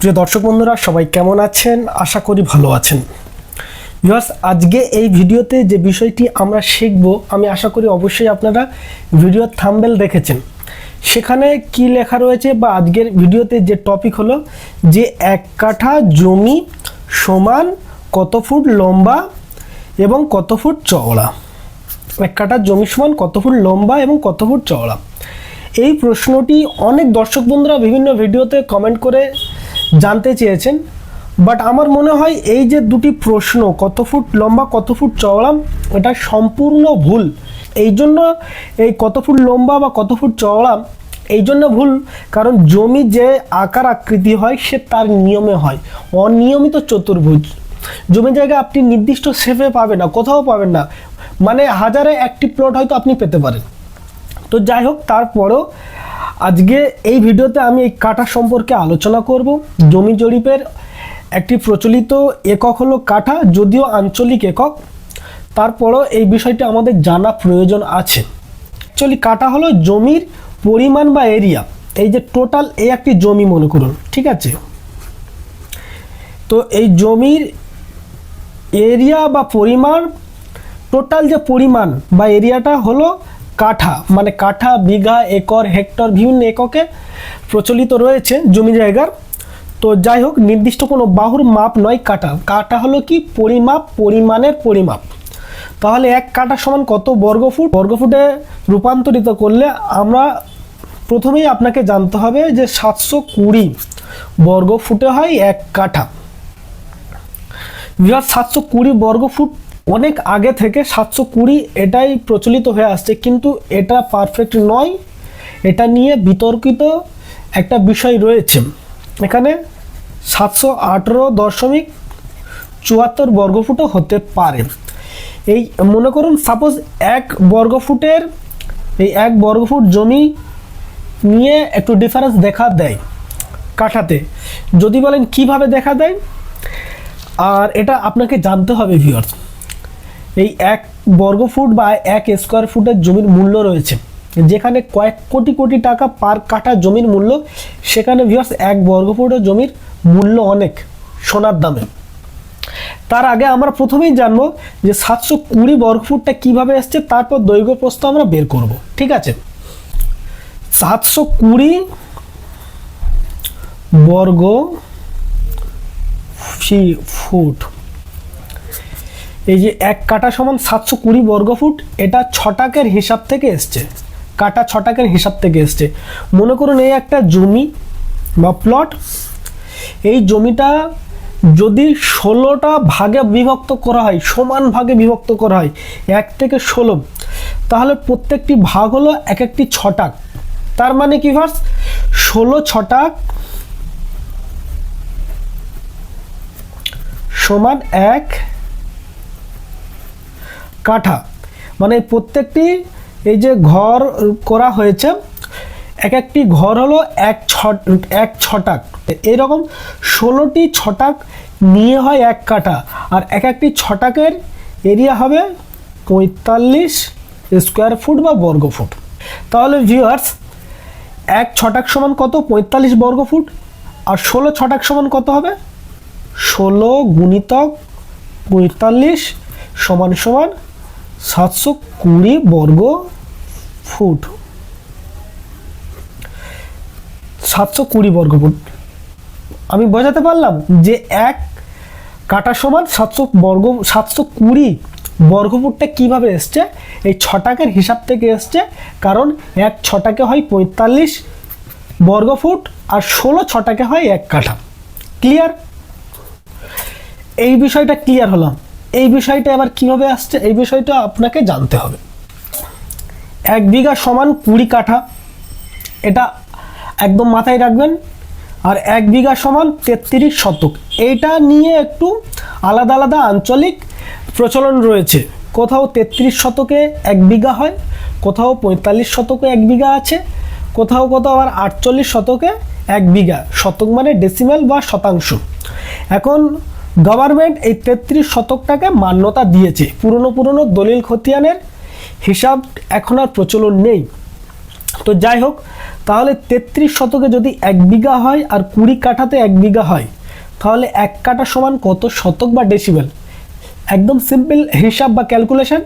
প্রিয় দর্শক বন্ধুরা, সবাই কেমন আছেন? আশা করি ভালো আছেন। ভিউয়ার্স, আজকে এই ভিডিওতে যে বিষয়টি আমরা শিখব, আমি আশা করি অবশ্যই আপনারা ভিডিওর থাম্বেল দেখেছেন। সেখানে কি লেখা রয়েছে বা আজকের ভিডিওতে যে টপিক হলো, যে এক কাঠা জমি সমান কত ফুট লম্বা এবং কত ফুট চওড়া? এক কাঠা জমি সমান কত ফুট লম্বা এবং কত ফুট চওড়া? এই প্রশ্নটি অনেক দর্শক বন্ধুরা বিভিন্ন ভিডিওতে কমেন্ট করে জানতে চেয়েছেন। বাট আমার মনে হয় এই যে দুটি প্রশ্ন, কত ফুট লম্বা, কত ফুট চওড়া, এটা সম্পূর্ণ ভুল। এই জন্য এই কত ফুট লম্বা বা কত ফুট চওড়া, এই জন্য ভুল, কারণ জমি যে আকার আকৃতি হয়, সে তার নিয়মে হয়। অনিয়মিত চতুর্ভুজ। জমি জায়গা আপনি নির্দিষ্ট শেপে পাবেন না, কোথাও পাবেন না। মানে হাজারে একটি প্লট হয়তো আপনি পেতে পারেন। তো যাই হোক, তারপরও আজকে এই ভিডিওতে আমি এই কাঠা সম্পর্কে আলোচনা করব। জমি জরিপের একটি প্রচলিত একক হলো কাঠা যদিও আঞ্চলিক একক। তারপরও এই বিষয়টি আমাদের জানা প্রয়োজন আছে। অ্যাকচুয়ালি কাঠা হলো জমির পরিমাণ বা এরিয়া। এই যে টোটাল এই একটি জমি মনে করুন, ঠিক আছে? তো এই জমির এরিয়া বা পরিমাণ, টোটাল যে পরিমাণ বা এরিয়াটা হলো কাঠা মানে কাঠা, বিঘা, একর, হেক্টর, বিভিন্ন এককে প্রচলিত রয়েছে জমি জায়গার। তো যাই হোক, নির্দিষ্ট কোনো বাহুর মাপ নয় কাঠা। কাঠা হলো কি? পরিমাপ, পরিমাণের পরিমাপ। তাহলে এক কাঠা সমান কত বর্গফুট? বর্গফুটে রূপান্তরিত করলে আমরা প্রথমেই আপনাকে জানতে হবে যে সাতশো কুড়ি বর্গফুটে হয় এক কাঠা। বিহার সাতশো কুড়ি বর্গফুট অনেক আগে থেকে সাতশো কুড়ি এটাই প্রচলিত হয়ে আসছে, কিন্তু এটা পারফেক্ট নয়। এটা নিয়ে বিতর্কিত একটা বিষয় রয়েছে। এখানে সাতশো আঠেরো দশমিক চুয়াত্তর বর্গফুটও হতে পারে। এই, মনে করুন সাপোজ এক বর্গফুটের, এই এক বর্গফুট জমি নিয়ে একটু ডিফারেন্স দেখা দেয় কাঠাতে। যদি বলেন কীভাবে দেখা দেয়? আর এটা আপনাকে জানতে হবে ভিউয়ার্স এই এক বর্গ ফুট বা এক স্কোয়ার ফুটের জমির মূল্য রয়েছে। যেখানে কয়েক কোটি কোটি টাকা পার কাঠা জমির মূল্য, সেখানে ভিউয়ার্স এক বর্গ ফুটের জমির মূল্য অনেক, সোনার দামে। তার আগে আমরা প্রথমেই জানব যে সাতশো কুড়ি বর্গ ফুটটা কীভাবে এসছে, তারপর দৈর্ঘ্য প্রস্থ আমরা বের করব, ঠিক আছে? সাতশো কুড়ি বর্গ ফুট এই যে এক কাটা সমান সাতশো কুড়ি বর্গ ফুট, এটা ছটাকের হিসাব থেকে এসছে। কাটা ছটাকের হিসাব থেকে এসছে। মনে করুন এই একটা জমি বা প্লট এই জমিটা যদি ষোলোটা ভাগে বিভক্ত করা হয়, সমান ভাগে বিভক্ত করা হয়, এক থেকে ষোলো, তাহলে প্রত্যেকটি ভাগ হলো এক একটি ছটাক। তার মানে কি ভার্স? ষোলো ছটাক সমান এক কাঠা। মানে প্রত্যেকটি এই যে ঘর করা হয়েছে, এক একটি ঘর হলো এক ছ এক ছটাক। এরকম ষোলোটি ছটাক নিয়ে হয় এক কাঠা, আর এক একটি ছটাকের এরিয়া হবে পঁয়তাল্লিশ স্কোয়ার ফুট বা বর্গ ফুট। তাহলে ভিউয়ার্স এক ছটাক সমান কত? পঁয়তাল্লিশ বর্গ ফুট। আর ষোলো ছটাক সমান কত হবে? ষোলো গুণিতক পঁয়তাল্লিশ সমান সমান সাতশো কুড়ি বর্গ ফুট। সাতশো কুড়ি বর্গ ফুট। আমি বোঝাতে পারলাম যে এক কাটা সমান সাতশো বর্গ, সাতশো কুড়ি বর্গফুটটা কীভাবে এসছে? এই ছটাকের হিসাব থেকে এসছে, কারণ এক ছটাকে হয় পঁয়তাল্লিশ বর্গফুট আর ষোলো ছটাকে হয় এক কাঠা। ক্লিয়ার এই বিষয়টা ক্লিয়ার হলাম এই বিষয়টা এবার কীভাবে আসছে, এই বিষয়টা আপনাকে জানতে হবে। এক বিঘা সমান কুড়ি কাঠা, এটা একদম মাথায় রাখবেন, আর এক বিঘা সমান তেত্রিশ শতক। এইটা নিয়ে একটু আলাদা আলাদা আঞ্চলিক প্রচলন রয়েছে। কোথাও তেত্রিশ শতকে এক বিঘা হয়, কোথাও পঁয়তাল্লিশ শতকে এক বিঘা আছে, কোথাও কোথাও আবার আটচল্লিশ শতকে এক বিঘা। শতক মানে ডেসিমেল বা শতাংশ। এখন গভর্নমেন্ট এই তেত্রিশ শতকটাকে মান্যতা দিয়েছে। পুরনো পুরনো দলিল খতিয়ানের হিসাব এখন আর প্রচলন নেই। তো যাই হোক, তাহলে তেত্রিশ শতকে যদি এক বিঘা হয় আর কুড়ি কাঠাতে এক বিঘা হয়, তাহলে এক কাঠা সমান কত শতক বা ডেসিবেল একদম সিম্পল হিসাব বা ক্যালকুলেশন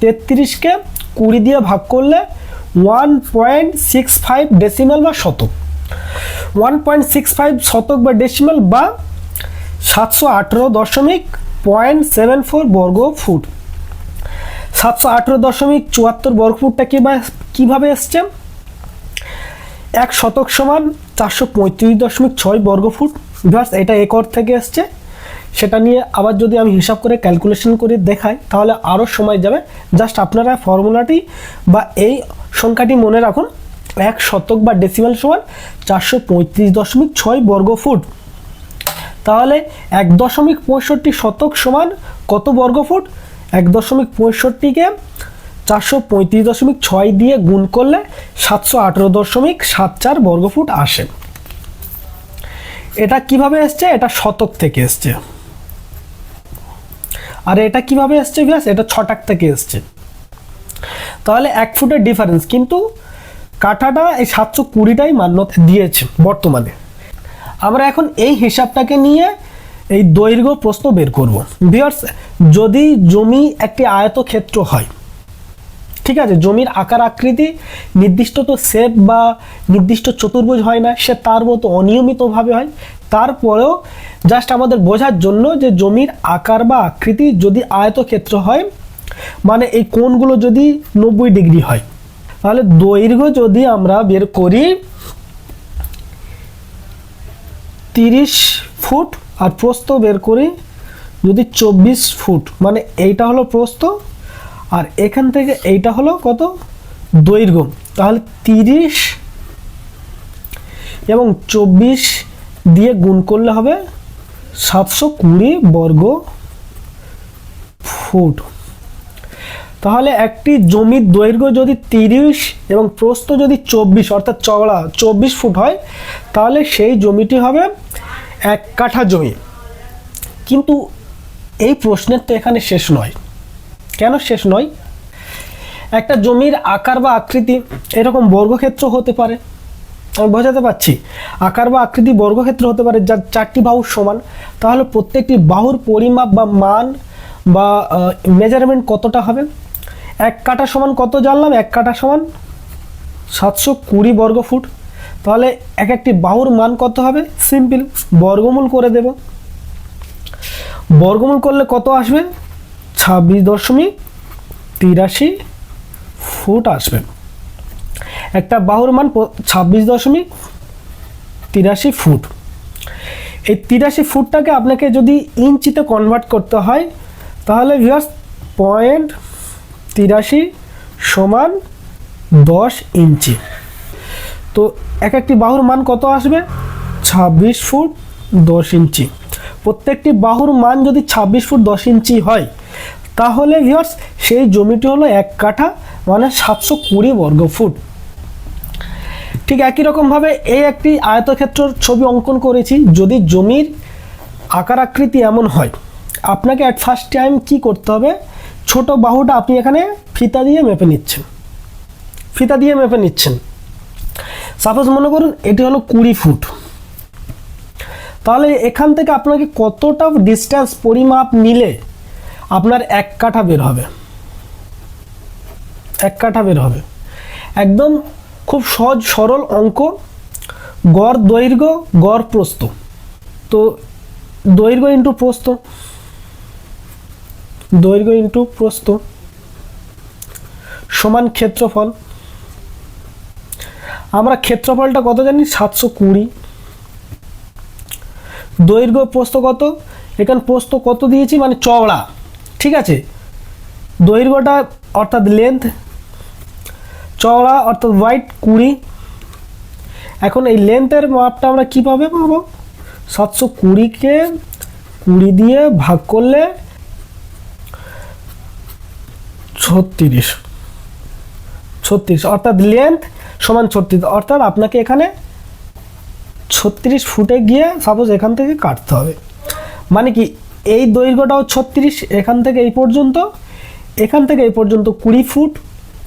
তেত্রিশকে কুড়ি দিয়ে ভাগ করলে one point six five decimal বা শতক। ওয়ান পয়েন্ট সিক্স ফাইভ শতক বা ডেসিমেল বা সাতশো আঠেরো দশমিক পয়েন্ট সেভেন ফোর বর্গ ফুট। সাতশো আঠেরো দশমিক চুয়াত্তর বর্গ ফুটটা কীভাবে এসছে? এক শতক সমান চারশো পঁয়ত্রিশ দশমিক ছয় বর্গ ফুট। ভিউয়ার্স এটা একর থেকে এসছে। সেটা নিয়ে আবার যদি আমি হিসাব করে ক্যালকুলেশন করে দেখাই, তাহলে আরও সময় যাবে। জাস্ট আপনারা ফর্মুলাটি বা এই সংখ্যাটি মনে রাখুন। এক শতক বা ডেসিমাল সমান চারশো পঁয়ত্রিশ দশমিক ছয় বর্গ ফুট। তাহলে এক দশমিক পঁয়ষট্টি শতক সমান কত বর্গ ফুট এক দশমিক পঁয়ষট্টিকে চারশো পঁয়ত্রিশ দশমিক ছয় দিয়ে গুণ করলে সাতশো আঠেরো দশমিক সাত চার বর্গফুট আসে। এটা কীভাবে এসছে? এটা শতক থেকে এসছে। আর এটা কীভাবে এসছে ভিয়াস এটা ছটাক থেকে এসছে। তাহলে এক ফুটের ডিফারেন্স কিন্তু কাঠাটা এই সাতশো কুড়িটাই মান্যতা দিয়েছে বর্তমানে। আমরা এখন এই হিসাবটাকে নিয়ে এই দৈর্ঘ্য প্রশ্ন বের করব। ভিউয়ার্স যদি জমি একটি আয়তক্ষেত্র হয়, ঠিক আছে, জমির আকার আকৃতি, নির্দিষ্ট তো শেপ বা নির্দিষ্ট চতুর্ভুজ হয় না, সে তার মতো অনিয়মিতভাবে হয়। তারপরেও জাস্ট আমাদের বোঝার জন্য যে জমির আকার বা আকৃতি যদি আয়তক্ষেত্র হয় মানে এই কোণগুলো যদি নব্বই ডিগ্রি হয়, তাহলে দৈর্ঘ্য যদি আমরা বের করি তিরিশ ফুট আর প্রস্থ বের করি যদি চব্বিশ ফুট মানে এইটা হলো প্রস্থ আর এখান থেকে এইটা হলো কত? দৈর্ঘ্য। তাহলে তিরিশ এবং চব্বিশ দিয়ে গুণ করলে হবে সাতশো কুড়ি বর্গ ফুট। তাহলে একটি জমির দৈর্ঘ্য যদি তিরিশ এবং প্রস্থ যদি চব্বিশ, অর্থাৎ চওড়া চব্বিশ ফুট হয়, তাহলে সেই জমিটি হবে এক কাঠা জমি। কিন্তু এই প্রশ্নের তো এখানে শেষ নয়। কেন শেষ নয়? একটা জমির আকার বা আকৃতি এরকম বর্গক্ষেত্র হতে পারে। আমি বোঝাতে পারছি, আকার বা আকৃতি বর্গক্ষেত্র হতে পারে যার চারটি বাহুর সমান। তাহলে প্রত্যেকটি বাহুর পরিমাপ বা মান বা মেজারমেন্ট কতটা হবে? এক কাটা সমান কত জানলাম? এক কাটা সমান সাতশো কুড়ি বর্গ ফুট। তাহলে এক একটি বাহুর মান কত হবে? সিম্পল বর্গমূল করে দেব। বর্গমূল করলে কত আসবে? ছাব্বিশ দশমিক তিরাশি ফুট আসবে। একটা বাহুর মান ছাব্বিশ দশমিক তিরাশি ফুট। এই তিরাশি ফুটটাকে আপনাকে যদি ইঞ্চিতে কনভার্ট করতে হয়, তাহলে ভিউয়ার্স পয়েন্ট তিরাশি সমান দশ ইঞ্চি। তো এক একটি বাহুর মান কত আসবে? ছাব্বিশ ফুট দশ ইঞ্চি। প্রত্যেকটি বাহুর মান যদি ছাব্বিশ ফুট দশ ইঞ্চি হয়, তাহলে ভিউয়ার্স সেই জমিটি হলো এক কাঠা মানে সাতশো কুড়ি বর্গ ফুট। ঠিক একই রকমভাবে এই একটি আয়তক্ষেত্রর ছবি অঙ্কন করেছি, যদি জমির আকার আকৃতি এমন হয়, আপনাকে অ্যাট ফার্স্ট টাইম কি করতে হবে? ছোট বাহুটা আপনি এখানে ফিতা দিয়ে মেপে নিচ্ছেন। ফিতা দিয়ে মেপে নিচ্ছেন। সাপোজ মনে করুন এটি হলো কুড়ি ফুট। তাহলে এখান থেকে আপনাকে কতটা ডিস্টেন্স পরিমাপ নিলে আপনার এক কাঠা বের হবে? এক কাঠা বের হবে। একদম খুব সহজ, সরল অঙ্ক। গড় দৈর্ঘ্য, গড় প্রস্থ। তো দৈর্ঘ্য ইন্টু প্রস্থ। দৈর্ঘ্য ইন্টু প্রস্থ সমান ক্ষেত্রফল। আমরা ক্ষেত্রফলটা কত জানি? সাতশো কুড়ি। দৈর্ঘ্য প্রস্থ কত? এখানে প্রস্থ কত দিয়েছি? মানে চওড়া। ঠিক আছে? দৈর্ঘ্যটা অর্থাৎ লেন্থ চওড়া অর্থাৎ হোয়াইট কুড়ি। এখন এই লেন্থের মাপটা আমরা কীভাবে পাবো? সাতশো কুড়িকে কুড়ি দিয়ে ভাগ করলে ছত্রিশ। ছত্রিশ, অর্থাৎ লেন্থ সমান ছত্রিশ, অর্থাৎ আপনাকে এখানে ছত্রিশ ফুটে গিয়ে সাপোজ এখান থেকে কাটতে হবে। মানে কি, এই দৈর্ঘ্যটাও ছত্রিশ, এখান থেকে এই পর্যন্ত, এখান থেকে এই পর্যন্ত কুড়ি ফুট,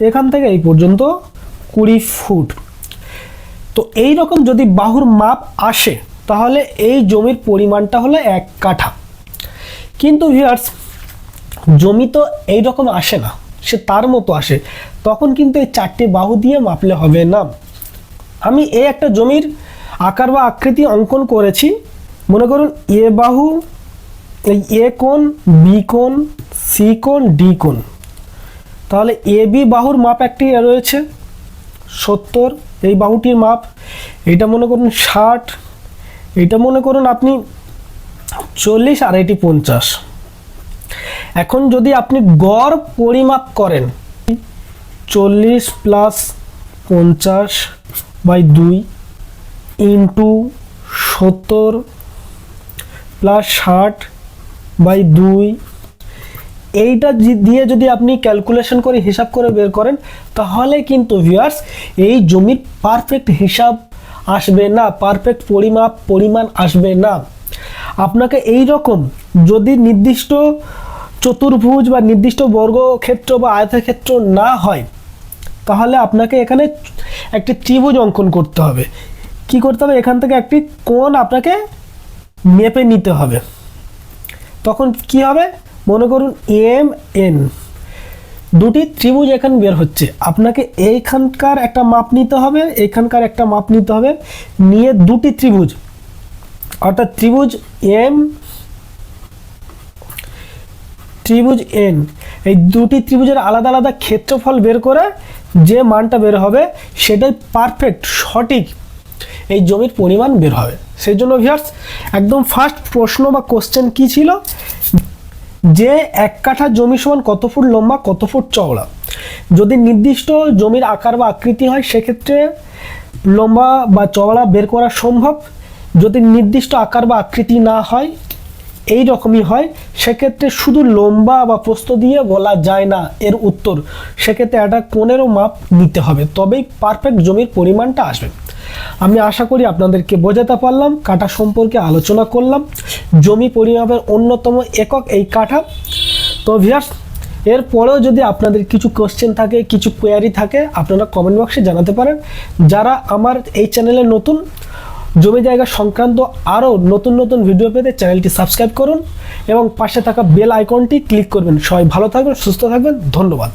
এখান থেকে এই পর্যন্ত কুড়ি ফুট। তো এই রকম যদি বাহুর মাপ আসে, তাহলে এই জমির পরিমাণটা হলো এক কাঠা। কিন্তু ভিউয়ার্স জমি তো এই রকম আসে না। সে তার মতো আসে, তখন কিন্তু এই চারটি বাহু দিয়ে মাপলে হবে না। আমি এই একটা জমির আকার বা আকৃতি অঙ্কন করেছি। মনে করুন, এ বাহু, এই এ কোণ, বি কোণ, সি কোণ, ডি কোণ। তাহলে এ বি বাহুর মাপ একটি রয়েছে, সত্তর, এই বাহুটির মাপ। এটা মনে করুন ষাট, এটা মনে করুন আপনি চল্লিশ আর এটি পঞ্চাশ। এখন যদি আপনি গড় পরিমাপ করেন, চল্লিশ প্লাস পঞ্চাশ বাই দুই ইন্টু সত্তর প্লাস ষাট বাই দুই, এইটা দিয়ে যদি আপনি ক্যালকুলেশন করে হিসাব করে বের করেন, তাহলে কিন্তু ভিউয়ার্স এই জমির পারফেক্ট হিসাব আসবে না পারফেক্ট পরিমাপ, পরিমাণ আসবে না। আপনাকে এই রকম যদি নির্দিষ্ট চতুর্ভুজ বা নির্দিষ্ট বর্গক্ষেত্র বা আয়তক্ষেত্র না হয়, তাহলে আপনাকে এখানে একটি ত্রিভুজ অঙ্কন করতে হবে। কি করতে হবে? এখান থেকে একটি কোণ আপনাকে মেপে নিতে হবে। তখন কি হবে? মনে করুন এম এন। দুটি ত্রিভুজ এখানে বের হচ্ছে। আপনাকে এইখানকার একটা মাপ নিতে হবে, এইখানকার একটা মাপ নিতে হবে। নিয়ে দুটি ত্রিভুজ, অর্থাৎ ত্রিভুজ এম ত্রিভুজ এন এই দুটি ত্রিভুজের আলাদা আলাদা ক্ষেত্রফল বের করে যে মানটা বের হবে, সেটাই পারফেক্ট সঠিক এই জমির পরিমাণ বের হবে। সেই জন্য ভিয়ার্স একদম ফার্স্ট প্রশ্ন বা কোশ্চেন কি ছিল? যে এক কাঠা জমি সমান কত ফুট লম্বা, কত ফুট চওড়া? যদি নির্দিষ্ট জমির আকার বা আকৃতি হয়, সেক্ষেত্রে লম্বা বা চওড়া বের করা সম্ভব। যদি নির্দিষ্ট আকার বা আকৃতি না হয় এই রকমই হয়। সেক্ষেত্রে শুধু লম্বা বা প্রস্ত দিয়ে বলা যায় না এর উত্তর। সেক্ষেত্রে একটা কোণেরও মাপ নিতে হবে। তবেই পারফেক্ট জমির পরিমাণটা আসবে। আমি আশা করি আপনাদেরকে বোঝাতে পারলাম কাঠা সম্পর্কে আলোচনা করলাম। জমি পরিমাপের অন্যতম একক এই কাঠা তো ভিয়ার্স এরপরেও যদি আপনাদের কিছু কোশ্চেন থাকে, কিছু কোয়ারি থাকে, আপনারা কমেন্ট বক্সে জানাতে পারেন। যারা আমার এই চ্যানেলে নতুন জমি জায়গা সংক্রান্ত আরও নতুন নতুন ভিডিও পেতে চ্যানেলটি সাবস্ক্রাইব করুন এবং পাশে থাকা বেল আইকনটি ক্লিক করবেন। সবাই ভালো থাকবেন, সুস্থ থাকবেন, ধন্যবাদ।